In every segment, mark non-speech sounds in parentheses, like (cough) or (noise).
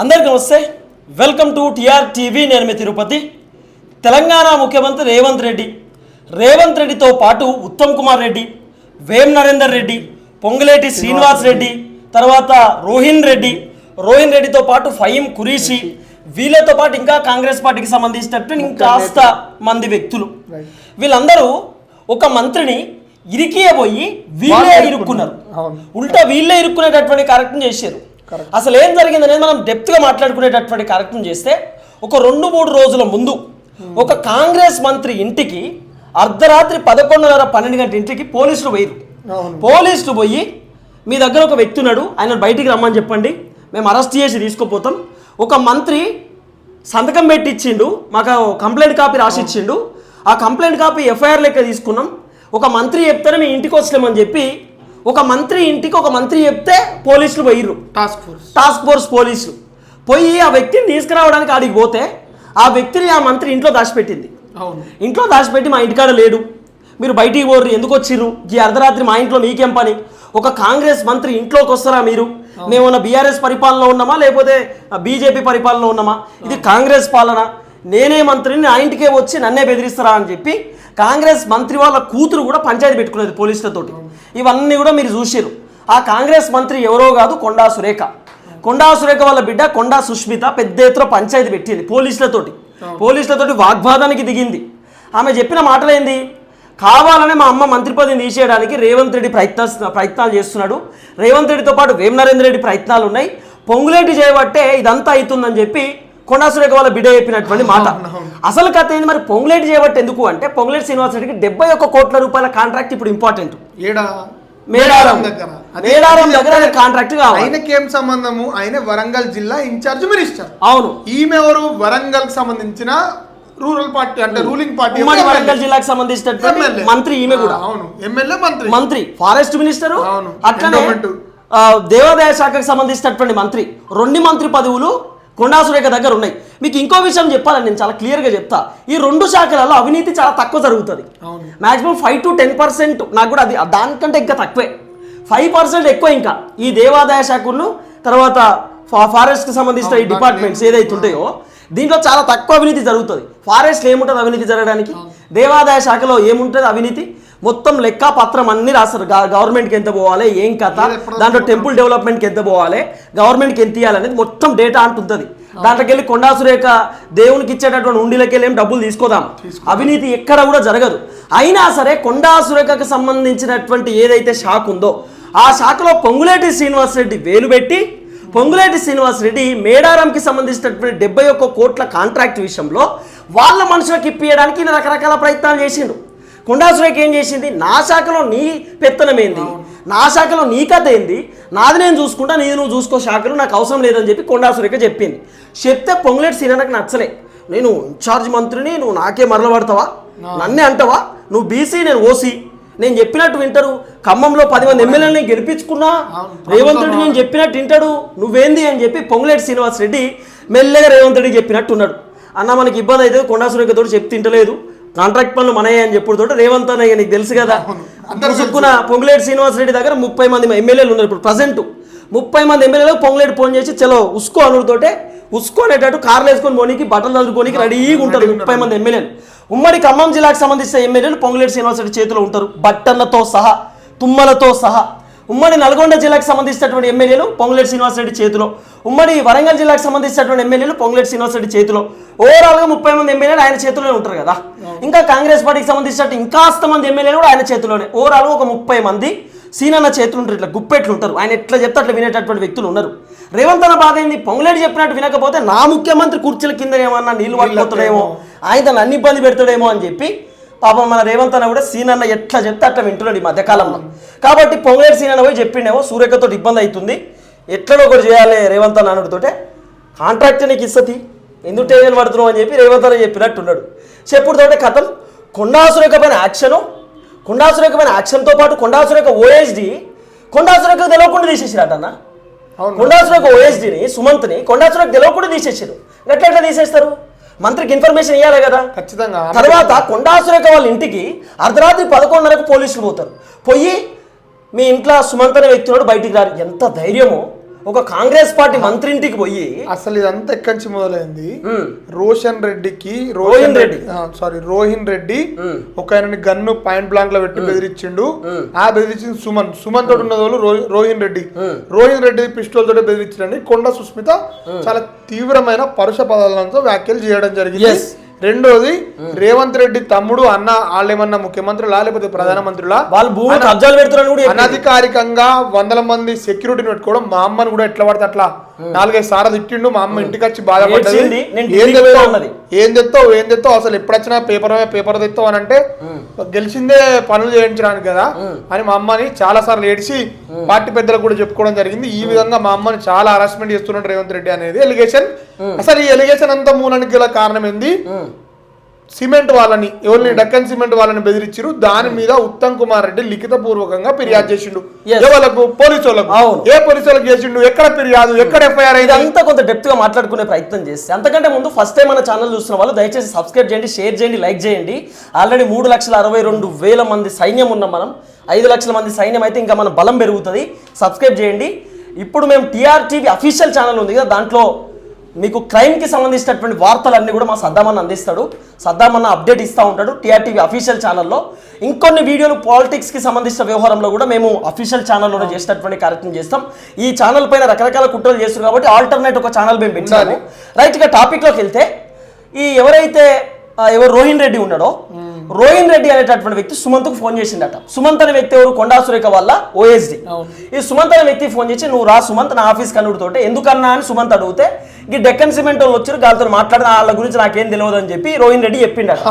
అందరికీ నమస్తే. Welcome to TR TV. నేను మీ తిరుపతి. తెలంగాణ ముఖ్యమంత్రి రేవంత్ రెడ్డి. రేవంత్ రెడ్డితో పాటు ఉత్తమ్ కుమార్ రెడ్డి వేం నరేందర్ రెడ్డి పొంగులేటి శ్రీనివాస్ రెడ్డి తర్వాత రోహిన్ రెడ్డి. రోహిన్ రెడ్డితో పాటు ఫహీం కురీషి వీళ్ళతో పాటు ఇంకా కాంగ్రెస్ పార్టీకి సంబంధించినట్టు ఇంకాస్త మంది వ్యక్తులు. వీళ్ళందరూ ఒక మంత్రిని ఇరికియబోయి వీళ్ళే ఇరుక్కున్నారు. ఉల్టా వీళ్ళే ఇరుక్కునేటటువంటి కార్యక్రమం చేశారు. అసలు ఏం జరిగింది అనేది మనం డెప్త్గా మాట్లాడుకునేటటువంటి కార్యక్రమం చేస్తే ఒక రెండు మూడు రోజుల ముందు ఒక కాంగ్రెస్ మంత్రి ఇంటికి అర్ధరాత్రి పదకొండున్నర పన్నెండు గంటల ఇంటికి పోలీసులు అవును. పోలీసులు పోయి మీ దగ్గర ఒక వ్యక్తి ఉన్నాడు ఆయన బయటికి రమ్మని చెప్పండి మేము అరెస్ట్ చేసి తీసుకుపోతాం. ఒక మంత్రి సంతకం పెట్టి ఇచ్చిండు మాకు కంప్లైంట్ కాపీ రాసి ఇచ్చిండు ఆ కంప్లైంట్ కాపీ ఎఫ్ఐఆర్ లెక్క తీసుకున్నాం. ఒక మంత్రి చెప్తేనే మీ ఇంటికి వచ్చలేమని చెప్పి ఒక మంత్రి ఇంటికి ఒక మంత్రి చెప్తే పోలీసులు పోయిర్రు. టాస్క్ ఫోర్స్ టాస్క్ ఫోర్స్ పోలీసులు. పోయి ఆ వ్యక్తిని తీసుకురావడానికి ఆడికి పోతే ఆ వ్యక్తిని ఆ మంత్రి ఇంట్లో దాచిపెట్టింది. ఇంట్లో దాచిపెట్టి మా ఇంటికాడ లేడు. మీరు బయటికి పోర్రు ఎందుకు వచ్చిర్రు? ఈ అర్ధరాత్రి మా ఇంట్లో మీకేం పని? ఒక కాంగ్రెస్ మంత్రి ఇంట్లోకి వస్తారా మీరు? మేమన్నా బీఆర్ఎస్ పరిపాలన ఉన్నామా? లేకపోతే బీజేపీ పరిపాలన ఉన్నామా? ఇది కాంగ్రెస్ పాలన. నేనే మంత్రిని నా ఇంటికే వచ్చి నన్నే బెదిరిస్తారా అని చెప్పి కాంగ్రెస్ మంత్రి వాళ్ళ కూతురు కూడా పంచాయతీ పెట్టుకునేది పోలీసులతోటి. ఇవన్నీ కూడా మీరు చూసిర్రు. ఆ కాంగ్రెస్ మంత్రి ఎవరో కాదు కొండా సురేఖ. కొండా సురేఖ వాళ్ళ బిడ్డ కొండా సుష్మిత పెద్ద ఎత్తున పంచాయతీ పెట్టింది పోలీసులతోటి. పోలీసులతోటి వాగ్వాదానికి దిగింది. ఆమె చెప్పిన మాటలేంది? కావాలనే మా అమ్మ మంత్రి పదవిని తీసేయడానికి రేవంత్ రెడ్డి ప్రయత్న ప్రయత్నాలు చేస్తున్నాడు. రేవంత్ రెడ్డితో పాటు వేమ నరేంద్ర రెడ్డి ప్రయత్నాలు ఉన్నాయి పొంగులేటి చేయబట్టే ఇదంతా అవుతుందని చెప్పి కొండా సురేఖ వాళ్ళ బిడ్డ చెప్పినటువంటి మాట. అసలు కథ ఏంది మరి? పొంగులేటి చేయబట్టి ఎందుకు అంటే పొంగులేటి శ్రీనివాస్ రెడ్డికి డెబ్బై ఒక్క కోట్ల రూపాయల కాంట్రాక్ట్ ఇప్పుడు ఇంపార్టెంట్ ఏడా? మేడారం. దగ్గర. మేడారం దగ్గర కాంట్రాక్ట్ కావాలి. ఆయనకి ఏం సంబంధము? ఆయన వరంగల్ జిల్లా ఇన్ఛార్జ్ మినిస్టర్. అవును. ఈమె ఎవరు? వరంగల్కి సంబంధించిన రూరల్ పార్టీ అంటే రూలింగ్ పార్టీ ఉమ్మడి వరంగల్ జిల్లాకు సంబంధించినటువంటి. మంత్రి ఈమె కూడా. అవును. ఎమ్మెల్యే మంత్రి. మంత్రి. Forest minister. అవును. అట్లనే దేవాదాయ శాఖకు సంబంధించినటువంటి మంత్రి. రెండు మంత్రి పదవులు కొండా సురేఖ దగ్గర ఉన్నాయి. మీకు ఇంకో విషయం చెప్పాలని నేను చాలా క్లియర్గా చెప్తా. ఈ రెండు శాఖలలో అవినీతి చాలా తక్కువ జరుగుతుంది. Maximum five to ten percent నాకు కూడా అది దానికంటే ఇంకా తక్కువే. ఫైవ్ పర్సెంట్ ఎక్కువ ఇంకా. ఈ దేవాదాయ శాఖను తర్వాత ఫారెస్ట్కి సంబంధించిన ఈ డిపార్ట్మెంట్స్ ఏదైతే ఉంటాయో దీంట్లో చాలా తక్కువ అవినీతి జరుగుతుంది. ఫారెస్ట్లో ఏముంటుంది అవినీతి జరగడానికి? దేవాదాయ శాఖలో ఏముంటుంది అవినీతి? మొత్తం లెక్క పత్రం అన్ని రాస్తారు. గవర్నమెంట్కి ఎంత పోవాలి ఏం కథ దాంట్లో టెంపుల్ డెవలప్మెంట్కి ఎంత పోవాలి గవర్నమెంట్కి ఎంత ఇవ్వాలనేది మొత్తం డేటా అంటుంటుంది దాంట్లోకి వెళ్ళి కొండా సురేఖ దేవునికి ఇచ్చేటటువంటి ఉండిలోకి వెళ్ళి ఏం డబ్బులు తీసుకోదాం అవినీతి ఎక్కడ కూడా జరగదు. అయినా సరే కొండా సురేఖకు సంబంధించినటువంటి ఏదైతే శాఖ ఉందో ఆ శాఖలో పొంగులేటి శ్రీనివాస్ రెడ్డి వేలు పెట్టి పొంగులేటి శ్రీనివాస్ రెడ్డి మేడారంకి సంబంధించినటువంటి డెబ్బై ఒక్క కోట్ల కాంట్రాక్ట్ విషయంలో వాళ్ళ మనుషులకు ఇప్పియడానికి ఈయన రకరకాల ప్రయత్నాలు చేసిండు. కొండా సురేఖ ఏం చేసింది? నా శాఖలో నీ పెత్తనం ఏంది నా శాఖలో నీ కథ ఏంది? నాది నేను చూసుకుంటా నీది నువ్వు చూసుకో శాఖలు నాకు అవసరం లేదని చెప్పి కొండా సురేఖ చెప్పింది. చెప్తే పొంగులేటి సీనకు నచ్చలే. నేను ఇన్ఛార్జ్ మంత్రిని నువ్వు నాకే మరలబడతావా? నన్నే అంటావా? నువ్వు బీసీ నేను ఓసీ. నేను చెప్పినట్టు వింటారు. ఖమ్మంలో పది మంది ఎమ్మెల్యేలని గెలిపించుకున్నా. రేవంత్ రెడ్డి నేను చెప్పినట్టు వింటాడు. నువ్వేంది అని చెప్పి పొంగులేటి శ్రీనివాస్ రెడ్డి మెల్లగా రేవంత్ రెడ్డి చెప్పినట్టు ఉన్నాడు. అన్న మనకి ఇబ్బంది అయితే కొండా సురేఖతో చెప్పి తింటలేదు కాంట్రాక్ట్ పనులు మనయే అని చెప్పుడుతో రేవంత్ అన్న ఇక నీకు తెలుసు కదా. ముసుక్కున పొంగులేటి శ్రీనివాస్ రెడ్డి దగ్గర ముప్పై మంది ఎమ్మెల్యేలు ఉన్నారు ఇప్పుడు ప్రజెంట్ ముప్పై మంది ఎమ్మెల్యేలు పొంగులేటి ఫోన్ చేసి చలో ఉస్కో అనుడితోటే ఉస్కో అనేటట్టు కార్లు వేసుకొని పోనీకి బట్టలు చదువుకోనికి రెడీగా ఉంటారు ముప్పై మంది ఎమ్మెల్యేలు. ఉమ్మడి ఖమ్మం జిల్లాకు సంబంధించిన ఎమ్మెల్యేలు పొంగులేటి శ్రీనివాస్ రెడ్డి చేతిలో ఉంటారు. బట్టన్నతో సహా తుమ్మలతో సహా. ఉమ్మడి నల్గొండ జిల్లాకు సంబంధించినటువంటి ఎమ్మెల్యేలు పొంగులేటి శ్రీనివాసరెడ్డి చేతిలో. ఉమ్మడి వరంగల్ జిల్లాకు సంబంధించినటువంటి ఎమ్మెల్యేలు పొంగులేటి శ్రీనివాసరెడ్డి చేతిలో. ఓవరాల్గా ముప్పై మంది ఎమ్మెల్యేలు ఆయన చేతిలోనే ఉంటారు కదా. ఇంకా కాంగ్రెస్ పార్టీకి సంబంధించినట్టు ఇంకాస్త మంది ఎమ్మెల్యేలు కూడా ఆయన చేతిలోనే. ఓవరాల్గా ఒక ముప్పై మంది సీనన్న చేతులు ఉంటారు ఇట్లా గుప్పెట్లు ఉంటారు. ఆయన ఎట్లా చెప్తే అట్లా వినేటటువంటి వ్యక్తులు ఉన్నారు. రేవంత్ అన్న బాధ ఏంది? పొంగులేటి చెప్పినట్టు వినకపోతే నా ముఖ్యమంత్రి కుర్చీల కింద ఏమన్నా నీళ్ళు పడిపోతాడేమో ఆయన తను అన్ని ఇబ్బంది పెడతాడేమో అని చెప్పి పాపం మన రేవంత్ అన్న కూడా సీనన్న ఎట్లా చెప్తే అట్లా వింటున్నాడు ఈ మధ్యకాలంలో. కాబట్టి పొంగులేటి సీనన్న పోయి చెప్పిండేమో సూర్యకతో ఇబ్బంది అవుతుంది. ఎట్లనో ఒకటి చేయాలి రేవంత్ అన్న అనుడితోటే కాంట్రాక్ట్ నీకు ఇస్తుంది. ఎందుకు టేజన్ పడుతున్నావు అని చెప్పి రేవంత్ అన్న చెప్పినట్టున్నాడు. చెప్పుడుతోటే కథం. కొండాసురేఖపైన యాక్షను. కొండాసురేఖపైన యాక్షన్తో పాటు కొండాసురేఖ ఓఎస్డి కొండాసురేఖ తెలియకుండా తీసేసిరట అన్న. అవును. కొండాసురేఖ ఓఎస్డిని సుమంత్ని కొండాసురేఖ తెలియకుండా తీసేసారు ఎట్లా ఎట్లా తీసేస్తారు? మంత్రికి ఇన్ఫర్మేషన్ ఇవ్వాలి కదా. ఖచ్చితంగా. తర్వాత కొండాసురేఖ వాళ్ళ ఇంటికి అర్ధరాత్రి పదకొండున్నరకు పోలీసులు పోతారు. పోయి మీ ఇంట్లో సుమంత్ అనే వ్యక్తి బయటికి రారు. ఎంత ధైర్యమో. ఒక కాంగ్రెస్ పార్టీ మంత్రి ఇంటికి పోయి అసలు ఇదంతా ఎక్కడి నుంచి మొదలైంది? రోషన్ రెడ్డికి రోహిన్ రోషన్ రెడ్డి. సారీ రోహిన్ రెడ్డి. ఒక ఆయనని గన్ను పాయింట్ బ్లాంక్లో పెట్టి బెదిరించిండు. ఆ బెదిరించింది సుమన్. సుమన్ తోటి ఉన్న వాళ్ళు రోహిన్ రెడ్డి. రోహిన్ రెడ్డి పిస్టోల్ తోటి బెదిరించిండని కొండ సుస్మిత చాలా తీవ్రమైన పరుష పదాలతో వ్యాఖ్యలు చేయడం జరిగింది. రెండోది రేవంత్ రెడ్డి తమ్ముడు అన్న వాళ్ళేమన్నా ముఖ్యమంత్రులా లేకపోతే ప్రధానమంత్రులా వాళ్ళు భూమి కబ్జాలు. అనధికారికంగా వందల మంది సెక్యూరిటీని పెట్టుకోవడం మా అమ్మని కూడా ఎట్లా పడితే అట్లా నాలుగైదు సార్లు తిట్టిండు మా అమ్మ ఇంటికి వచ్చి బాధపడ్డది. ఏం తెస్తావు. ఏం తెస్తావు అసలు ఎప్పుడొచ్చినా పేపర్ పేపర్ తెస్తావు అని అంటే గెలిచిందే పనులు చేయించడానికి కదా అని మా అమ్మని చాలా సార్లు ఏడిచి పార్టీ పెద్దలకు కూడా చెప్పుకోవడం జరిగింది. ఈ విధంగా మా అమ్మని చాలా హరాస్మెంట్ చేస్తున్నాడు రేవంత్ రెడ్డి అనేది. ఎలిగేషన్ అసలు ఈ ఎలిగేషన్ అంతా మూలానికి గల కారణం ఏంది? సిమెంట్ వాళ్ళని ఎవరిని డక్కన్ సిమెంట్ వాళ్ళని బెదిరించారు దాని మీద ఉత్తమ్ కుమార్ రెడ్డి లిఖిత పూర్వకంగా ఫిర్యాదు చేసిండు. ఎవరికి పోలీసు వాళ్ళకు. ఏ పోలీసు వాళ్ళకి చేసిండు? ఎక్కడ ఫిర్యాదు? ఎక్కడ ఎఫ్ఐఆర్ అయింది? ఇదంతా కొంత డెప్త్గా మాట్లాడుకునే ప్రయత్నం చేస్తే అంతకంటే ముందు ఫస్ట్ టైం మన ఛానల్ చూస్తున్న వాళ్ళు దయచేసి సబ్స్క్రైబ్ చేయండి షేర్ చేయండి లైక్ చేయండి. ఆల్రెడీ మూడు లక్షల అరవై రెండు వేల మంది సైన్యం ఉన్నాం మనం ఐదు లక్షల మంది సైన్యం అయితే ఇంకా మన బలం పెరుగుతుంది. సబ్స్క్రైబ్ చేయండి. ఇప్పుడు మేము టీఆర్టీవీ అఫీషియల్ ఛానల్ ఉంది కదా దాంట్లో మీకు క్రైమ్కి సంబంధించినటువంటి వార్తలన్నీ కూడా మా సద్దామన్న అందిస్తాడు. సద్దామన్న అప్డేట్ ఇస్తూ ఉంటాడు టీఆర్టీవీ అఫీషియల్ ఛానల్లో ఇంకొన్ని వీడియోలు పాలిటిక్స్కి సంబంధించిన వ్యవహారంలో కూడా మేము అఫీషియల్ ఛానల్లోనే చేసేటటువంటి కార్యక్రమం చేస్తాం. ఈ ఛానల్ పైన రకరకాల కుట్రలు చేస్తారు కాబట్టి ఆల్టర్నేట్ ఒక ఛానల్ మేము పెంచాము రైట్గా టాపిక్లోకి వెళ్తే ఈ ఎవరైతే ఎవరు రోహిన్ రెడ్డి ఉన్నాడో రోహిన్ రెడ్డి అనేటటువంటి వ్యక్తి సుమంత్కు ఫోన్ చేసిండట సుమంత్ అనే వ్యక్తి ఎవరు? కొండా సురేఖ వల్ల ఓఎస్డి ఈ సుమంత్ అనే వ్యక్తి ఫోన్ చేసి నువ్వు రా సుమంత్ నా ఆఫీస్ కనుడుతోటే ఎందుకన్నా? అని సుమంత్ అడిగితే ఈ డెక్కన్ సిమెంట్ వాళ్ళు వచ్చారు వాళ్ళతో మాట్లాడిన వాళ్ళ గురించి నాకేం తెలియదు అని చెప్పి రోహిన్ రెడ్డి చెప్పిండట.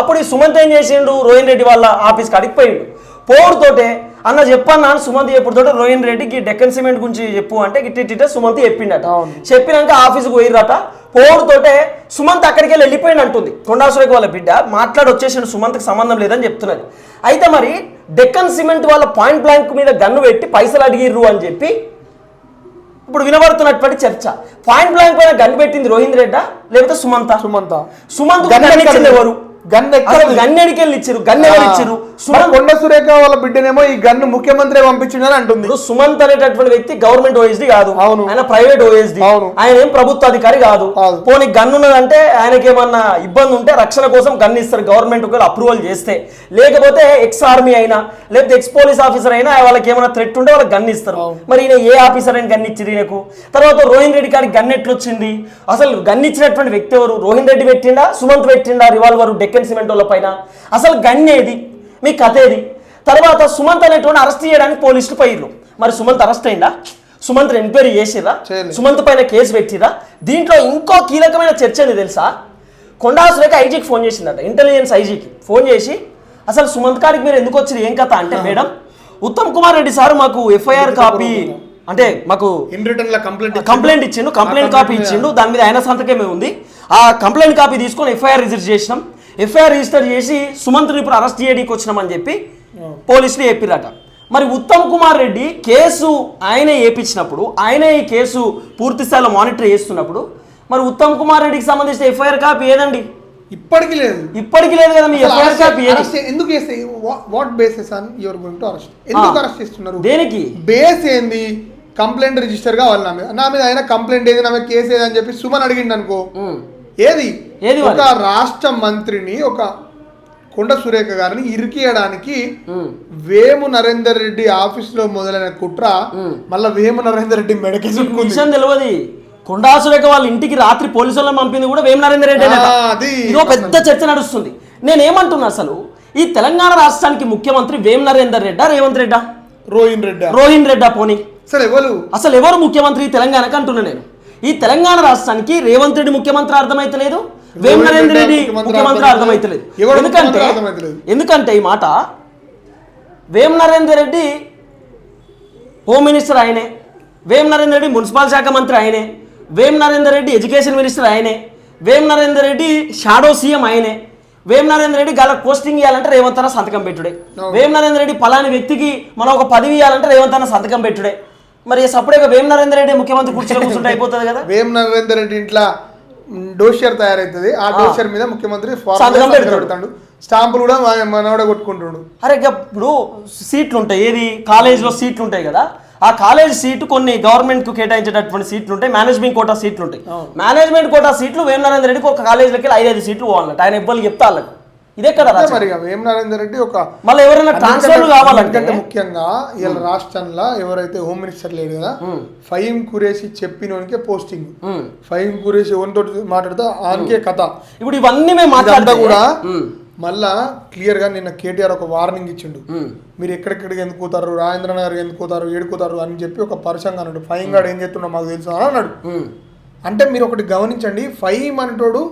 అప్పుడు ఈ సుమంత్ ఏం చేసిండు? రోహిన్ రెడ్డి వాళ్ళ ఆఫీస్కి అడిగిపోయిండు. పోడుతోటే అన్న చెప్పన్నా అని సుమంత్ చెప్పుడుతోటే రోహిన్ రెడ్డికి డెక్కన్ సిమెంట్ గురించి చెప్పు అంటే గిట్టిట్టే సుమంత్ చెప్పిండట. చెప్పినాక ఆఫీస్కి పోయిర్రట. పోడుతోటే సుమంత్ అక్కడికి వెళ్ళి వెళ్ళిపోయింది అంటుంది. కొండాసురేఖ వాళ్ళ బిడ్డ మాట్లాడి వచ్చేసిన సుమంత్కి సంబంధం లేదని చెప్తున్నది. అయితే మరి డెక్కన్ సిమెంట్ వాళ్ళ పాయింట్ బ్లాంక్ మీద గన్ను పెట్టి పైసలు అడిగిర్రు అని చెప్పి ఇప్పుడు వినబడుతున్నటువంటి చర్చ. పాయింట్ బ్లాంక్ పైన గన్ పెట్టింది రోహిత్ రెడ్డా లేకపోతే సుమంత? సుమంత. సుమంత్? ఎవరు? గన్ గన్ ఎడికి వెళ్ళి ఇచ్చారు గన్ ఎవరు ఇచ్చారు కొండ సురేఖ వాళ్ళ బిడ్డనేమో ఈ గన్ను ముఖ్యమంత్రి పంపించిండని అంటుంది. సుమంత్ అనేటటువంటి వ్యక్తి గవర్నమెంట్ ఓఎస్డి కాదు. అవును. ఆయన ప్రైవేట్ ఓఎస్డి అవును. ఆయన ఏం ప్రభుత్వ అధికారి కాదు. పోనీ గన్ ఉన్నదంటే ఆయనకి ఏమన్నా ఇబ్బంది ఉంటే రక్షణ కోసం గన్ ఇస్తారు గవర్నమెంట్ ఒకవేళ అప్రూవల్ చేస్తే. లేకపోతే ఎక్స్ ఆర్మీ అయినా లేకపోతే ఎక్స్ పోలీస్ ఆఫీసర్ అయినా వాళ్ళకి ఏమైనా థ్రెట్ ఉంటే వాళ్ళకి గన్ ఇస్తారు. మరి ఈయన ఏ ఆఫీసర్ అయినా గన్ ఇచ్చింది ఈయనకు? తర్వాత రోహిన్ రెడ్డి గారికి గన్ ఎట్లా వచ్చింది అసలు గన్ ఇచ్చినటువంటి వ్యక్తి ఎవరు? రోహిన్ రెడ్డి పెట్టిండా? సుమంత్ పెట్టిండా? రివాల్వర్ డెక్కన్ సిమెంట్ వాళ్ళ పైన. అసలు గన్ ఏది? మీ కథ ఏది? తర్వాత సుమంత్ అనేటువంటి అరెస్ట్ చేయడానికి పోలీసులు పోయిర్రు. మరి సుమంత్ అరెస్ట్ అయిందా? సుమంత్ ఎంక్వైరీ చేసిర్రా? చేయలేదు. సుమంత్ పైన కేసు పెట్టిర్రా? దీంట్లో ఇంకో కీలకమైన చర్చ ఏంది తెలుసా? కొండా సురేఖ ఐజీకి ఫోన్ చేసిందట. ఇంటెలిజెన్స్ ఐజీకి ఫోన్ చేసి అసలు సుమంత్ గారికి మీరు ఎందుకు వచ్చింది ఏం కథ? అంటే మేడం ఉత్తమ్ కుమార్ రెడ్డి సార్ మాకు ఎఫ్ఐఆర్ కాపీ అంటే మాకు ఇన్ రిటర్న్లో కంప్లైంట్ కంప్లైంట్ ఇచ్చిండు. కంప్లైంట్ కాపీ ఇచ్చిండు. దాని మీద ఆయన సంతకమే ఉంది. ఆ కంప్లైంట్ కాపీ తీసుకొని ఎఫ్ఐఆర్ రిజిస్టర్ చేసినాం. ఎఫ్ఐఆర్ రిజిస్టర్ చేసి సుమంత్ని ఇప్పుడు అరెస్ట్ చేయడానికి వచ్చినామని చెప్పి పోలీసులు చెప్పిరట మరి ఉత్తమ్ కుమార్ రెడ్డి కేసు ఆయనే ఏపించినప్పుడు ఆయనే ఈ కేసు పూర్తి స్థాయిలో మానిటర్ చేస్తున్నప్పుడు మరి ఉత్తమ్ కుమార్ రెడ్డికి సంబంధించిన ఎఫ్ఐఆర్ కాపీ ఏదండి? ఇప్పటికీ లేదు. ఇప్పటికీ లేదు కదా మీ ఎఫ్ఐఆర్ కాపీ ఎందుకు చేస్తే? What bases on your going to arrest ఎందుకు అరెస్ట్ చేస్తున్నారు? దేనికి? బేస్ ఏంది? కంప్లైంట్ రిజిస్టర్ కావాలి నా మీద. నా మీద అయినా కంప్లైంట్ ఏది? నా మీద కేసు ఏది? అని చెప్పి సుమన్ అడిగిండు అనుకో. ఏది? ఏది? ఒక రాష్ట్ర మంత్రిని ఒక కొండ సురేఖ గారిని ఇరికియడానికి. వేము నరేందర్ రెడ్డి ఆఫీస్లో మొదలైన కుట్ర మళ్ళా వేము నరేందర్ రెడ్డి మెడకి విషయం తెలియదు కొండా సురేఖ వాళ్ళ ఇంటికి రాత్రి పోలీసు వాళ్ళని పంపింది కూడా వేమ నరేందర్ రెడ్డి ఇదో పెద్ద చర్చ నడుస్తుంది. నేనేమంటున్నా అసలు ఈ తెలంగాణ రాష్ట్రానికి ముఖ్యమంత్రి వేమ నరేందర్ రెడ్డా రేవంత్ రెడ్డా? రోహిన్ రెడ్డి. రోహిన్ రెడ్డా పోనీ. సరే ఎవరు? అసలు ఎవరు ముఖ్యమంత్రి తెలంగాణకు అంటున్నా నేను? ఈ తెలంగాణ రాష్ట్రానికి రేవంత్ రెడ్డి ముఖ్యమంత్రి అర్థమైతలేదు వేమ రోహిత్ నరేందర్ రెడ్డి ముఖ్యమంత్రి అర్థమైతలేదు. ఎందుకంటే? ఎందుకంటే ఈ మాట వేమ నరేందర్ రెడ్డి హోమ్ మినిస్టర్ ఆయనే వేం నరేందర్ రెడ్డి మున్సిపల్ శాఖ మంత్రి ఆయనే వేం నరేందర్ రెడ్డి ఎడ్యుకేషన్ మినిస్టర్ ఆయనే వేం నరేందర్ రెడ్డి షాడో సీఎం ఆయనే వేం నరేందర్ రెడ్డి గల పోస్టింగ్ ఇవ్వాలంటే రేవంత్ అన్న సంతకం పెట్టుడే. వేం నరేందర్ రెడ్డి పలాని వ్యక్తికి మనం ఒక పదవి ఇవ్వాలంటే రేవంత్ అన్న సంతకం పెట్టుడే. మరి సపరేట్గా వేం నరేందర్ రెడ్డి ముఖ్యమంత్రి కుర్చీలో (laughs) కూర్చుంటే అయిపోతుంది కదా? వేం నరేందర్ రెడ్డి ఇంట్లో డోషియర్ తయారైతుంది. ఆ డోషియర్ మీద ముఖ్యమంత్రి పెడతాడు. స్టాంపులు కూడా మనోడ కొట్టుకుంటాడు. అరే ఇప్పుడు సీట్లు ఉంటాయి. ఏది? కాలేజీలో సీట్లు ఉంటాయి కదా. ఆ కాలేజ్ సీటు కొన్ని గవర్నమెంట్కు కేటాయించేటటువంటి సీట్లు ఉంటాయి. మేనేజ్మెంట్ కోటా సీట్లు ఉంటాయి. మేనేజ్మెంట్ కోటా సీట్లు వేమ నరేందర్ రెడ్డికి ఒక కాలేజీలకి వెళ్ళి ఐదైదు సీట్లు పోవాలంట ఆయన ఇబ్బంది చెప్తా వాళ్ళకి. ఇదే కదా. మరి వేం నరేందర్ రెడ్డి ఒక మళ్ళీ ఎవరైనా ట్రాన్స్ఫర్లు కావాలంటే? ముఖ్యంగా ఇలా రాష్ట్రంలో ఎవరైతే హోమ్ మినిస్టర్ లేడు కదా ఫైమ్ కురేసి చెప్పినోనికే పోస్టింగ్. ఫైమ్ కురేసి ఎవరితో మాట్లాడితే ఆనికే కథ. ఇప్పుడు ఇవన్నీ మేము మాట్లాడితే కూడా మళ్ళా క్లియర్గా నిన్న కేటీఆర్ ఒక వార్నింగ్ ఇచ్చిండు. మీరు ఎక్కడెక్కడికి ఎందుకు పోతారు రాజేంద్ర నగర్ ఎందుకు పోతారు ఏడుకోతారు అని చెప్పి ఒక పరుషంగా అన్నాడు. ఫైమ్ గార్డ్ ఏం చేస్తున్నా మాకు తెలుసు అని అన్నాడు. అంటే మీరు ఒకటి గమనించండి ఫైమ్ అనేటోడు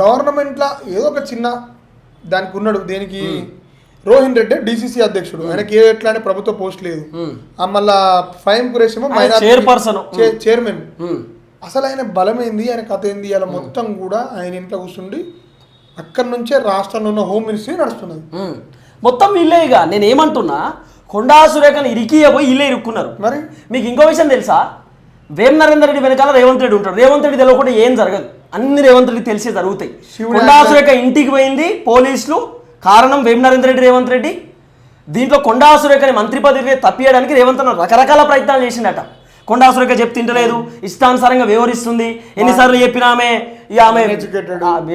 గవర్నమెంట్లో ఏదో ఒక చిన్న దానికి? ఉన్నాడు దేనికి రోహిన్ రెడ్డి డిసిసి అధ్యక్షుడు. ఆయనకి ఏ ఎట్లాంటి ప్రభుత్వ పోస్ట్ లేదు. మళ్ళా ఫైమ్ కురేషేమో చైర్పర్సన్. చైర్మన్. అసలు ఆయన బలం ఏంది ఆయన కథ ఏంది? అలా మొత్తం కూడా ఆయన ఇంట్లో కూర్చుండి అక్కడి నుంచే రాష్ట్రంలో ఉన్న హోమ్ మినిస్ట్రీ నడుస్తున్నది. మొత్తం వీళ్ళే ఇక నేను ఏమంటున్నా కొండా సురేఖను ఇరికియబోయి వీళ్ళే ఇరుక్కున్నారు. మరి? మీకు ఇంకో విషయం తెలుసా? వేం నరేందర్ రెడ్డి వెనకాల రేవంత్ రెడ్డి ఉంటాడు. రేవంత్ రెడ్డి తెలియకుండా ఏం జరగదు. అన్ని రేవంత్ రెడ్డి తెలిసే జరుగుతాయి. శివుడు కొండా సురేఖ ఇంటికి పోయింది పోలీసులు. కారణం వేం నరేందర్ రెడ్డి రేవంత్ రెడ్డి. దీంట్లో కొండా సురేఖని మంత్రి పదవి తప్పియడానికి రేవంత్ అన్న రకరకాల ప్రయత్నాలు చేసిండట. కొండా సురేఖ చెప్తింటలేదు. ఇష్టానుసారంగా వ్యవహరిస్తుంది ఎన్నిసార్లు చెప్పినా ఆమె ఇక ఆమె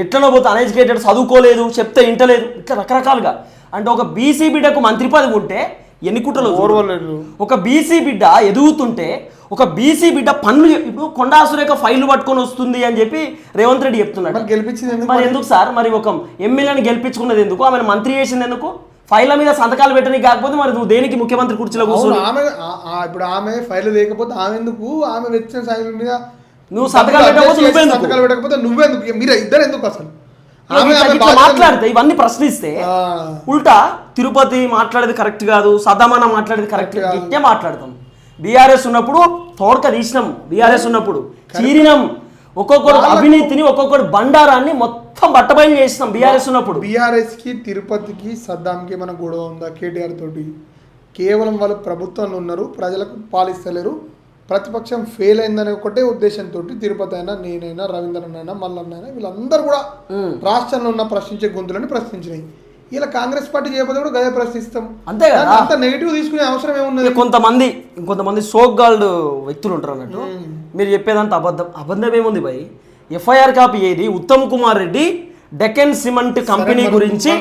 ఎట్లనో పోతే అన్ఎడ్యుకేటెడ్ చదువుకోలేదు చెప్తే ఇంటలేదు. ఇట్లా రకరకాలుగా. అంటే ఒక బీసీ బిడ్డకు మంత్రి పదవి ఉంటే ఎన్ని కుట్రలు ఒక బీసీ బిడ్డ ఎదుగుతుంటే ఒక బీసీ బిడ్డ పనులు ఇప్పుడు కొండా సురేఖ ఫైల్ పట్టుకొని వస్తుంది అని చెప్పి రేవంత్ రెడ్డి చెప్తున్నాడు. గెలిపించింది మరి ఎందుకు సార్? మరి ఒక ఎమ్మెల్యేని గెలిపించుకున్నది ఎందుకు? ఆమెను మంత్రి చేసింది ఎందుకు? ఫైళ్ళ మీద సంతకాలు పెట్టడానికి కాకపోతే మరి నువ్వు దేనికి ముఖ్యమంత్రి కుర్చీలో కూర్చొని ఆమె ఇప్పుడు ఆమె ఫైల్ లేకపోతే ఆమె ఎందుకు? ఆమె వచ్చిన ఫైల్ మీద నువ్వు సంతకాలు పెట్టకపోతే? సంతకాలు పెట్టకపోతే నువ్వెందుకు? మీరు ఇద్దరు ఎందుకు అసలు? మాట్లాడితే ఇవన్నీ ప్రశ్నిస్తే ఉల్టా తిరుపతి మాట్లాడేది కరెక్ట్ కాదు సదామాన మాట్లాడేది కరెక్ట్. ఇట్టే మాట్లాడతాం. బీఆర్ఎస్ ఉన్నప్పుడు తోడక తీసినాం బీఆర్ఎస్ ఉన్నప్పుడు చీరినాం. ఒక్కొక్కరు అవినీతిని ఒక్కొక్కరు బండారాన్ని మొత్తం బట్టబయలు చేసినాం బీఆర్ఎస్ ఉన్నప్పుడు. బీఆర్ఎస్కి తిరుపతికి సద్దాంకి మన గొడవ ఉందా కేటీఆర్ తోటి? కేవలం వాళ్ళు ప్రభుత్వంలో ఉన్నారు ప్రజలకు పాలిస్తలేరు. ప్రతిపక్షం ఫెయిల్ అయిందనే ఒకటే ఉద్దేశంతో తిరుపతి అయినా నేనైనా రవీంద్రన్ అయినా మల్లన్న అయినా వీళ్ళందరూ కూడా రాష్ట్రంలో ఉన్న ప్రశ్నించే గొంతులని ప్రశ్నించినాయి. ఇలా కాంగ్రెస్ పార్టీ చేయకపోతే కూడా గదే ప్రశ్నిస్తాం. అంతే కదా. అంత నెగిటివ్ తీసుకునే అవసరం ఏమున్నది? కొంతమంది ఇంకొంతమంది సోగ్గాల్డ్ వ్యక్తులు ఉంటారు అన్నట్టు. మీరు చెప్పేదంతా అబద్ధం. అబద్ధం ఏముంది భయ్? ఎఫ్ఐఆర్ కాపీ ఏది? Uttam Kumar Reddy Deccan cement company గురించి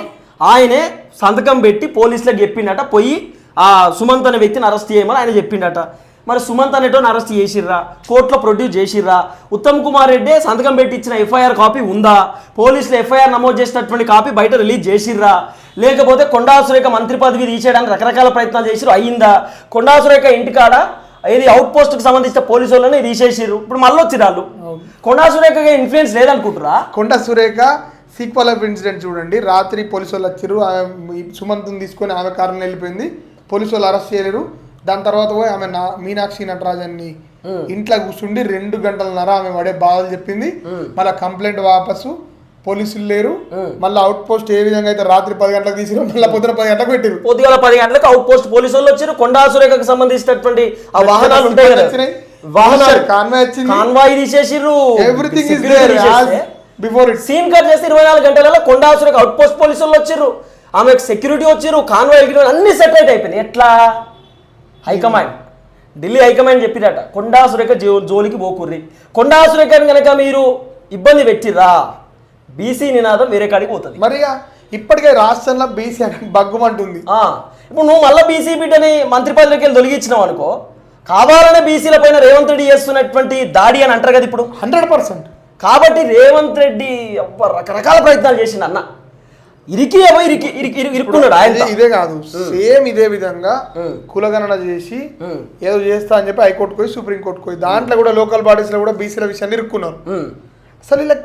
ఆయనే సంతకం పెట్టి పోలీసులకు చెప్పిండట. పోయి ఆ సుమంత్ అనే వ్యక్తిని అరెస్ట్ చేయమని ఆయన చెప్పిండట. మరి సుమంత్ అనేటోని అరెస్ట్ చేసిర్రా? కోర్టులో ప్రొడ్యూస్ చేసిర్రా? ఉత్తమ్ కుమార్ రెడ్డి సంతకం పెట్టి ఇచ్చిన ఎఫ్ఐఆర్ కాపీ ఉందా? పోలీసులు ఎఫ్ఐఆర్ నమోదు చేసినటువంటి కాపీ బయట రిలీజ్ చేసిర్రా? లేకపోతే కొండా సురేఖ మంత్రి పదవి తీసేయడానికి రకరకాల ప్రయత్నాలు చేసిర్రు అయ్యిందా? కొండా సురేఖ ఇంటికాడ ఏది అవుట్ పోస్ట్కి సంబంధించిన పోలీసు వాళ్ళని తీసేసిర్రు? ఇప్పుడు మళ్ళీ వచ్చి వాళ్ళు కొండా సురేఖగా ఇన్ఫ్లుయెన్స్ లేదనుకుంటురా కొండ సురేఖ సీక్వల్ ఆఫ్ ఇన్సిడెంట్ చూడండి. రాత్రి పోలీసు వాళ్ళు వచ్చారు సుమంత్ని తీసుకొని ఆమె కారులో వెళ్ళిపోయింది పోలీసు వాళ్ళు అరెస్ట్ చేయలేరు. దాని తర్వాత పోయి ఆమె నా మీనాక్షి నటరాజన్ని ఇంట్లో కూర్చుండి రెండు గంటలన్నర ఆమె పడే బాధలు చెప్పింది. మళ్ళీ కంప్లైంట్ వాపసు పోలీసులు లేరు. మళ్ళీ అవుట్ పోస్ట్ ఏ విధంగా అయితే రాత్రి పది గంటలకు తీసిరో మళ్ళీ పొద్దున పది గంటలకు పెట్టారు. పొద్దుగాల పది గంటలకు అవుట్ పోస్ట్ పోలీసు వాళ్ళు వచ్చారు. కొండా సురేఖకు సంబంధించినటువంటి ఆ వాహనాలు ఉంటాయి కదా. వాహనాలు. కాన్వాయ్ వచ్చింది. Convoy తీసేసిర్రు. Everything is there before it seen cut చేస్తే ఇరవై నాలుగు గంటలలో Konda Surekha out post police వాళ్ళు వచ్చిర్రు ఆమెకు సెక్యూరిటీ వచ్చిర్రు కాన్వాయ్ అన్ని సెపరేట్ అయిపోయినాయి. ఎట్లా? High command. Delhi high command చెప్పిరట Konda Surekha జో జోలికి పోకుర్రి. కొండా సురేఖని కనుక మీరు ఇబ్బంది పెట్టిర్రా బీసీ నినాదం వేరే కాడికి పోతుంది. మరి ఇక ఇప్పటికే రాష్ట్రంలో బీసీ బగ్గుమంటుంది ఇప్పుడు నువ్వు మళ్ళీ బీసీ బిడ్డని మంత్రి పదవికి వెళ్ళి తొలగించినావు అనుకో కావాలనే బీసీల పైన రేవంత్ రెడ్డి చేస్తున్నటువంటి దాడి అని అంటారు కదా ఇప్పుడు. Hundred percent. కాబట్టి రేవంత్ రెడ్డి రకరకాల ప్రయత్నాలు చేసిండు అన్న. ఇరికి ఏమో ఇరికి ఇరికి ఇరి- ఇరుక్కున్నాడు ఆయన ఇదే కాదు సేమ్ ఇదే విధంగా. కులగణన చేసి. ఏదో చేస్తా అని చెప్పి హైకోర్టు పోయి సుప్రీం కోర్టు పోయి దాంట్లో కూడా లోకల్ బాడీస్లో కూడా బీసీల విషయాన్ని ఇరుక్కున్నారు. అసలు ఇలా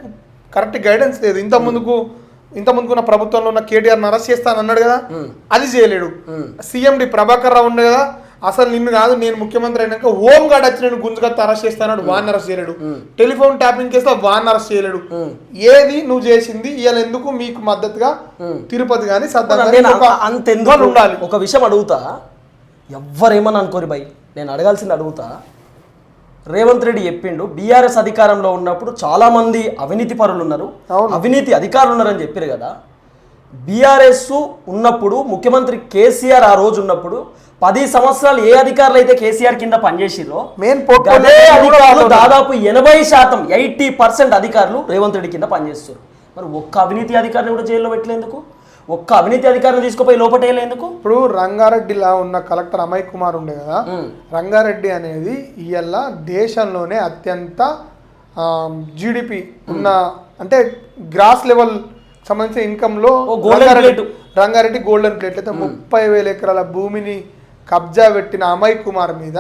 కరెక్ట్ గైడెన్స్ లేదు. ఇంత ముందుకు ఇంత ముందుకున్న ప్రభుత్వంలో ఉన్న కేటీఆర్ అరెస్ట్ చేస్తాను అన్నాడు కదా? అది చేయలేడు. సీఎండి ప్రభాకర్ రావు ఉండే కదా? అసలు నిన్ను కాదు నేను ముఖ్యమంత్రి అయినాక హోమ్ గార్డ్ వచ్చి నేను గుంజుకత్త అరెస్ట్ చేస్తాడు వాన్ అరెస్ట్ చేయలేడు. టెలిఫోన్ ట్యాపింగ్ కేసులో వాన్ అరెస్ట్ చేయలేడు. ఏది నువ్వు చేసింది ఇవాళ ఎందుకు మీకు మద్దతుగా తిరుపతి కానీ సద్దం గానీ నేను ఒక- అంత వాళ్ళు ఎందుకు? ఉండాలి. ఒక విషయం అడుగుతా. ఎవ్వరేమని అనుకోరు భయ్. నేను అడగాల్సింది అడుగుతా. రేవంత్ రెడ్డి చెప్పిండు బీఆర్ఎస్ అధికారంలో ఉన్నప్పుడు చాలా మంది అవినీతి పరులు ఉన్నారు. అవును. అవినీతి అధికారులు ఉన్నారని చెప్పారు కదా. బీఆర్ఎస్ ఉన్నప్పుడు ముఖ్యమంత్రి కేసీఆర్ ఆ రోజు ఉన్నప్పుడు పది సంవత్సరాలు ఏ అధికారులు అయితే కేసీఆర్ కింద పనిచేసిరో మెయిన్ అధికారులు దాదాపు ఎనభై శాతం ఎయిటీ పర్సెంట్ అధికారులు రేవంత్ రెడ్డి కింద పనిచేస్తారు మరి ఒక్క అవినీతి అధికారిని కూడా జైల్లో పెట్టలేందుకు? ఒక్క అవినీతి అధికారిని తీసుకుపోయి లోపటేయలేందుకు? ఇప్పుడు రంగారెడ్డిలా ఉన్న కలెక్టర్ అమయ్ కుమార్ ఉండే కదా రంగారెడ్డి అనేది ఇవాళ దేశంలోనే అత్యంత జీడిపి ఉన్న అంటే గ్రాస్ లెవెల్ సంబంధించిన ఇన్కమ్లో ఓ golden Rangareddy plate. Rangareddy golden plate అయితే ముప్పై వేల ఎకరాల భూమిని కబ్జా పెట్టిన అమయ్ కుమార్ మీద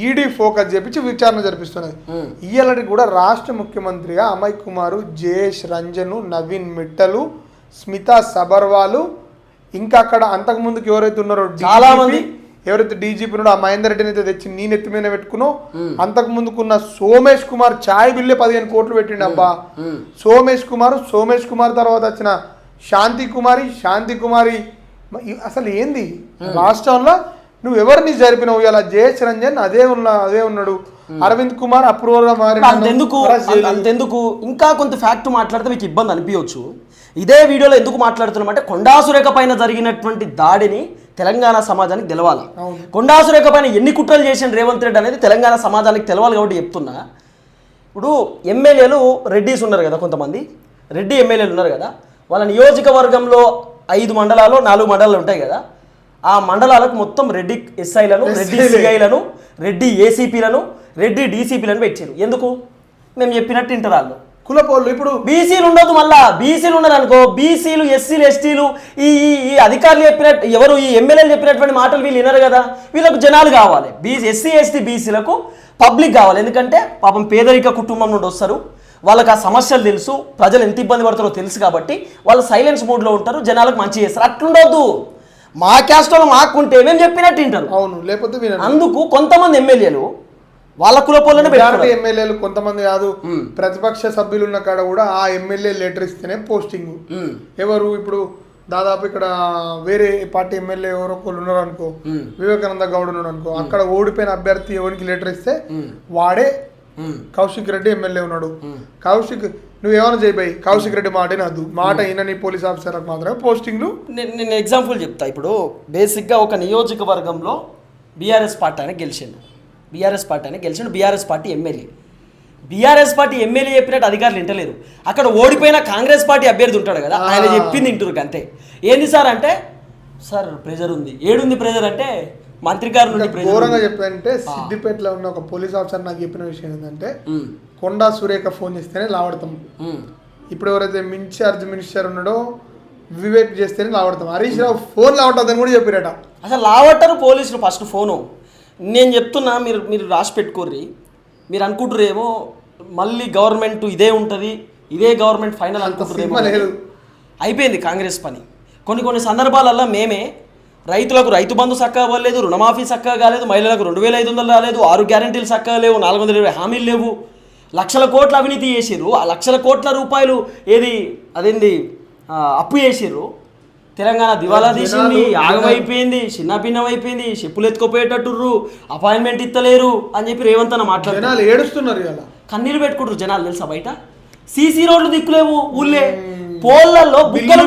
ఈడీ ఫోకస్ చేపించి విచారణ జరిపిస్తున్నది. ఇయ్యాలటి కూడా రాష్ట్ర ముఖ్యమంత్రిగా అమయ్ కుమారు జయేష్ రంజన్ నవీన్ మిట్టలు స్మితా సబర్వాలు ఇంకా అక్కడ అంతకు ముందుకు ఎవరైతే ఉన్నారో చాలా మంది. ఎవరైతే డీజీపీ ఉన్నాడో ఆ మహేందర్ రెడ్డిని అయితే తెచ్చి నీ నెత్తి మీద పెట్టుకునో అంతకు ముందుకున్న సోమేష్ కుమార్ ఛాయ్ బిల్లే పదిహేను కోట్లు పెట్టిండు అబ్బా. సోమేష్ కుమార్ సోమేష్ కుమార్ తర్వాత వచ్చిన శాంతి కుమారి శాంతి కుమారి అసలు ఏంది? రాష్ట్రంలో నువ్వు ఎవరిని జరిపినావు? ఇలా జయేష్ రంజన్ అదే ఉన్నా అదే ఉన్నాడు. అరవింద్ కుమార్ అప్రూవల్గా మారి అంతెందుకు అంత- అంతెందుకు? ఇంకా కొంత ఫ్యాక్ట్ మాట్లాడితే మీకు ఇబ్బంది అనిపించవచ్చు. ఇదే వీడియోలో ఎందుకు మాట్లాడుతున్నామంటే కొండాసురేఖ పైన జరిగినటువంటి దాడిని తెలంగాణ సమాజానికి తెలవాలి? కొండాసురేఖ పైన ఎన్ని కుట్రలు చేసిన రేవంత్ రెడ్డి అనేది తెలంగాణ సమాజానికి తెలవాలి కాబట్టి చెప్తున్నా. ఇప్పుడు ఎమ్మెల్యేలు రెడ్డిస్ ఉన్నారు కదా కొంతమంది. రెడ్డి ఎమ్మెల్యేలు ఉన్నారు కదా. వాళ్ళ నియోజకవర్గంలో ఐదు మండలాలు నాలుగు మండలాలు ఉంటాయి కదా. ఆ మండలాలకు మొత్తం రెడ్డి ఎస్ఐలను రెడ్డి సిఐలను రెడ్డి ఏసీపీలను రెడ్డి డీసీపీలను పెట్టారు ఎందుకు? మేము చెప్పినట్టు ఇంటర్ వాళ్ళు. కులపోళ్ళు ఇప్పుడు బీసీలు ఉండదు మళ్ళా. బీసీలు ఉన్నారు అనుకో బీసీలు ఎస్సీలు ఎస్టీలు ఈ ఈ ఈ అధికారులు చెప్పినట్టు ఎవరు ఈ ఎమ్మెల్యేలు చెప్పినటువంటి మాటలు వీళ్ళు వినరు కదా. వీళ్ళకు జనాలు కావాలి. బీసీ ఎస్సీ ఎస్టీ బీసీలకు పబ్లిక్ కావాలి. ఎందుకంటే పాపం పేదరిక కుటుంబం నుండి వస్తారు. వాళ్ళకి ఆ సమస్యలు తెలుసు. ప్రజలు ఎంత ఇబ్బంది పడతారో తెలుసు కాబట్టి వాళ్ళు సైలెన్స్ మోడ్లో ఉంటారు. జనాలకు మంచి చేస్తారు. అట్లుండొద్దు. మా క్యాస్ట్ వాళ్ళు మాకుంటే మేము చెప్పినట్టు వింటారు? అవును లేకపోతే వినండి అందుకు కొంతమంది ఎమ్మెల్యేలు వాళ్ళ కులపోళ్ళనే మెజారిటీ పెట్టుకున్నారు ఎమ్మెల్యేలు కొంతమంది కాదు. ప్రతిపక్ష సభ్యులు ఉన్న కాడ కూడా ఆ ఎమ్మెల్యే లెటర్ ఇస్తేనే పోస్టింగ్. ఉమ్. ఎవరు ఇప్పుడు దాదాపు ఇక్కడ వేరే పార్టీ ఎమ్మెల్యే ఎవరో ఒకళ్ళు ఉన్నారు అనుకో వివేకానంద గౌడ్ ఉన్నాడు అనుకో అక్కడ ఓడిపోయిన అభ్యర్థి ఎవరికి లెటర్ ఇస్తే వాడే ఉమ్. కౌశిక్ రెడ్డి ఎమ్మెల్యే ఉన్నాడు. కౌశిక్ నువ్వేమైనా చేయబోయి కౌశిక్ రెడ్డి మాట నాదు మాట ఈయనని పోలీస్ ఆఫీసర్లకు మాత్రమే పోస్టింగ్లు. నేను నేను ఎగ్జాంపుల్ చెప్తా. ఇప్పుడు బేసిక్గా ఒక నియోజకవర్గంలో బీఆర్ఎస్ పార్టీ అని గెలిచిండు. బీఆర్ఎస్ పార్టీ అని గెలిచిండు. BRS party MLA. BRS party MLA చెప్పినట్టు అధికారులు వింటలేరు. అక్కడ ఓడిపోయిన కాంగ్రెస్ పార్టీ అభ్యర్థి ఉంటాడు కదా ఆయన చెప్పింది వింటురు అంతే. ఏంది సార్ అంటే సార్ ప్రెజర్ ఉంది. ఏడుంది ప్రెజర్ అంటే మంత్రి గారి ఘోరంగా చెప్పానంటే సిద్దిపేటలో ఉన్న ఒక పోలీస్ ఆఫీసర్ నాకు చెప్పిన విషయం ఏంటంటే కొండా సురేఖ ఫోన్ చేస్తేనే లావడతాం. ఇప్పుడు ఎవరైతే ఇన్ఛార్జ్ మినిస్టర్ ఉన్నాడో వివేక్ చేస్తేనే లావడతాం. హరీష్ రావు ఫోన్ లావటదని కూడా చెప్పిరట. అసలు లావట్టరు పోలీసులు ఫస్ట్ ఫోను. నేను చెప్తున్నా మీరు మీరు రాసి పెట్టుకోర్రి. మీరు అనుకుంటారేమో మళ్ళీ గవర్నమెంట్ ఇదే ఉంటుంది ఇదే గవర్నమెంట్ ఫైనల్ అనుకుంటారేమో. అయిపోయింది కాంగ్రెస్ పని. కొన్ని కొన్ని సందర్భాలలో మేమే రైతులకు రైతు బంధు చక్కగా అవ్వలేదు రుణమాఫీ చక్కగా కాలేదు మహిళలకు రెండు వేల ఐదు వందలు రాలేదు ఆరు గ్యారెంటీలు చక్కగా లేవు నాలుగు వందల ఇరవై హామీలు లేవు. లక్షల కోట్ల అవినీతి చేసిర్రు. ఆ లక్షల కోట్ల రూపాయలు ఏది అదేంది అప్పు చేసిర్రు. తెలంగాణ దివాలా తీసింది ఆగమైపోయింది చిన్న భిన్నం అయిపోయింది చెప్పులు ఎత్తుకోపోయేటట్టుర్రు అపాయింట్మెంట్ ఇస్తలేరు అని చెప్పి రేవంత్ అన్న మాట్లాడుతున్నారు ఏడుస్తున్నారు కన్నీళ్ళు పెట్టుకుంటారు జనాలు తెలుసా బయట? సీసీ రోడ్లు దిక్కులేవు ఊళ్ళే. పోల్లల్లో బుక్కలు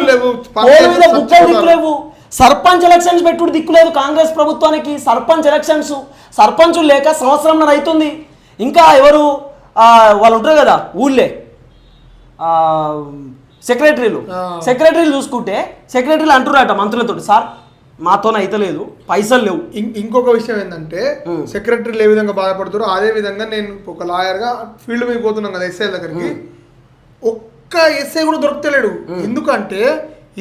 పోల్ మీద బుక్కలు. దిక్కులేవు. సర్పంచ్ ఎలక్షన్స్ పెట్టుడు దిక్కులేదు కాంగ్రెస్ ప్రభుత్వానికి. సర్పంచ్ ఎలక్షన్స్ సర్పంచులు లేక సంవత్సరం అవుతుంది ఇంకా ఎవరు వాళ్ళు ఉంటారు కదా ఊళ్ళే. సెక్రటరీలు. సెక్రటరీలు చూసుకుంటే సెక్రటరీలు అంటున్నారట మంత్రులతో సార్ మాతోనే అయితలేదు పైసలు లేవు. ఇంకొక విషయం ఏంటంటే సెక్రటరీలు ఏ విధంగా బాధపడుతారో అదే విధంగా నేను ఒక లాయర్గా ఫీల్డ్ మీద పోతున్నాం కదా ఎస్ఐ దగ్గరికి. ఒక్క ఎస్ఐ కూడా దొరుకుతలేడు. ఎందుకంటే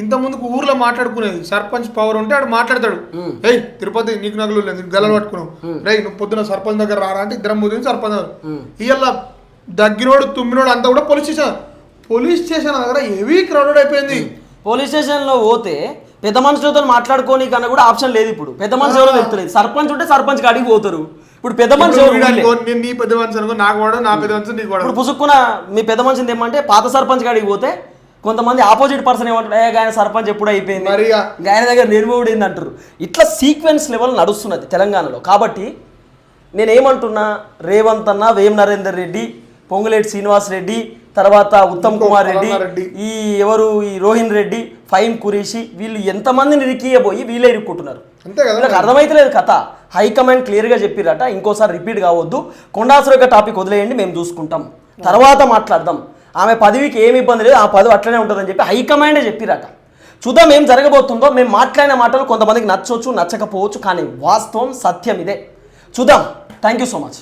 ఇంత ముందుకు ఊర్లో మాట్లాడుకునేది. సర్పంచ్ పవర్ ఉంటే ఆడు మాట్లాడతాడు. ఏయ్ తిరుపతి నీకు నగలు లేదు గలలు పట్టుకున్నావు. రేయ్ నువ్వు పొద్దున సర్పంచ్ దగ్గర రారా అంటే ఇద్దరం ముదిరి సర్పంచ్. ఇవాళ దగ్గినోడు తుమ్మినోడు అంతా కూడా పోలీస్ స్టేషన్. పోలీస్ స్టేషన్ దగ్గర హెవీ క్రౌడెడ్ అయిపోయింది. పోలీస్ స్టేషన్లో పోతే పెద్ద మనుషులతో మాట్లాడుకోని కన్నా కూడా ఆప్షన్ లేదు ఇప్పుడు. పెద్ద మనిషి ఎవరో సర్పంచ్ ఉంటే సర్పంచ్ కాడికి పోతారు. ఇప్పుడు పెద్ద మనిషి నీ పెద్ద మనిషి నాకు వాడు నా పెద్ద మనిషి నీకు వాడు. ఇప్పుడు పుసుక్కున మీ పెద్ద మనిషిని తెమ్మంటే పాత సర్పంచ్ కాడికి పోతే కొంతమంది ఆపోజిట్ పర్సన్ ఏమంటారు ఏ ఆయన సర్పంచ్ ఎప్పుడు అయిపోయింది. ఆయన దగ్గర నిర్మూడింది అంటారు. ఇట్లా సీక్వెన్స్ లెవెల్ నడుస్తున్నది తెలంగాణలో. కాబట్టి నేనేమంటున్నా రేవంత్ అన్న వేం నరేందర్ రెడ్డి పొంగులేటి శ్రీనివాస్ రెడ్డి తర్వాత ఉత్తమ్ కుమార్ రెడ్డి. ఈ ఎవరు ఈ రోహిన్ రెడ్డి ఫైమ్ కురేషి వీళ్ళు ఎంతమందిని ఇరికియబోయి వీళ్ళే ఇరుక్కుంటున్నారు. వీళ్ళకి అర్థమైతలేదు కథ. హైకమాండ్ క్లియర్గా చెప్పిరట ఇంకోసారి రిపీట్ కావద్దు. కొండాసుర యొక్క టాపిక్ వదిలేయండి మేము చూసుకుంటాం. తర్వాత మాట్లాడదాం. ఆమె పదవికి ఏమి ఇబ్బంది లేదు ఆ పదవి అట్లనే ఉంటుందని చెప్పి హైకమాండే చెప్పిరట. చూద్దాం ఏం జరగబోతుందో మేము మాట్లాడిన మాటలు కొంతమందికి నచ్చవచ్చు నచ్చకపోవచ్చు కానీ వాస్తవం సత్యం ఇదే. చూద్దాం. Thank you so much